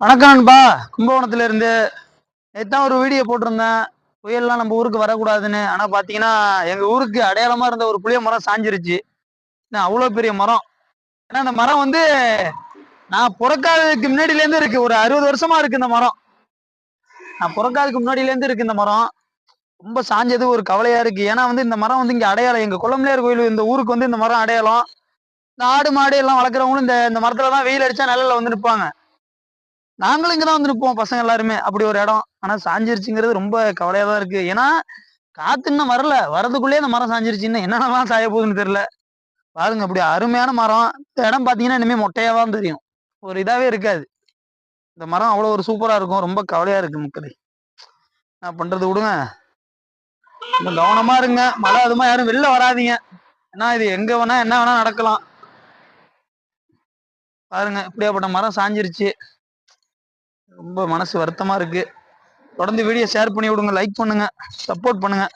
வணக்கம் நண்பா. கும்பகோணத்துல இருந்து நேத்தான் ஒரு வீடியோ போட்டிருந்தேன். புயல்லாம் நம்ம ஊருக்கு வரக்கூடாதுன்னு. ஆனா பாத்தீங்கன்னா எங்க ஊருக்கு அடையாளமா இருந்த ஒரு புளிய மரம் சாஞ்சிருச்சு. என்ன அவ்வளவு பெரிய மரம். ஏன்னா அந்த மரம் வந்து நான் பிறக்காததுக்கு முன்னாடியிலேருந்து இருக்கு. ஒரு அறுபது வருஷமா இருக்கு இந்த மரம். நான் பிறக்காததுக்கு முன்னாடில இருந்து இருக்கு இந்த மரம். ரொம்ப சாஞ்சது ஒரு கவலையா இருக்கு. ஏன்னா வந்து இந்த மரம் வந்து இங்க அடையாளம். எங்க குளம்லையார் கோயில் இந்த ஊருக்கு வந்து இந்த மரம் அடையாளம். இந்த ஆடு மாடு எல்லாம் வளர்க்குறவங்களும் இந்த இந்த மரத்துல தான் வெயில் அடிச்சா நிழல்ல வந்து நிற்பாங்க நாங்களும் இங்கதான் வந்து நிற்போம் பசங்க எல்லாருமே. அப்படி ஒரு இடம். ஆனா சாஞ்சிருச்சுங்கிறது ரொம்ப கவலையா தான் இருக்கு. ஏன்னா காத்து இன்னும் வரல. வரதுக்குள்ளேயே இந்த மரம் சாஞ்சிருச்சுன்னு என்னென்னலாம் சாய போகுதுன்னு தெரியல. பாருங்க அப்படி அருமையான மரம். இந்த இடம் பாத்தீங்கன்னா இனிமே மொட்டையா தான் தெரியும். ஒரு இதாவே இருக்காது. இந்த மரம் அவ்வளவு ஒரு சூப்பரா இருக்கும். ரொம்ப கவலையா இருக்கு மக்களே. நான் பண்றது விடுங்க. கவனமா இருங்க. மழை அதுமா யாரும் வெளில வராதீங்க. ஏன்னா இது? எங்க வேணா என்ன வேணா நடக்கலாம். பாருங்க இப்படியாப்பட்ட மரம் சாஞ்சிருச்சு. ரொம்ப மனசு வருத்தமா இருக்கு. தொடர்ந்து வீடியோ ஷேர் பண்ணி விடுங்க லைக் பண்ணுங்க சப்போர்ட் பண்ணுங்க.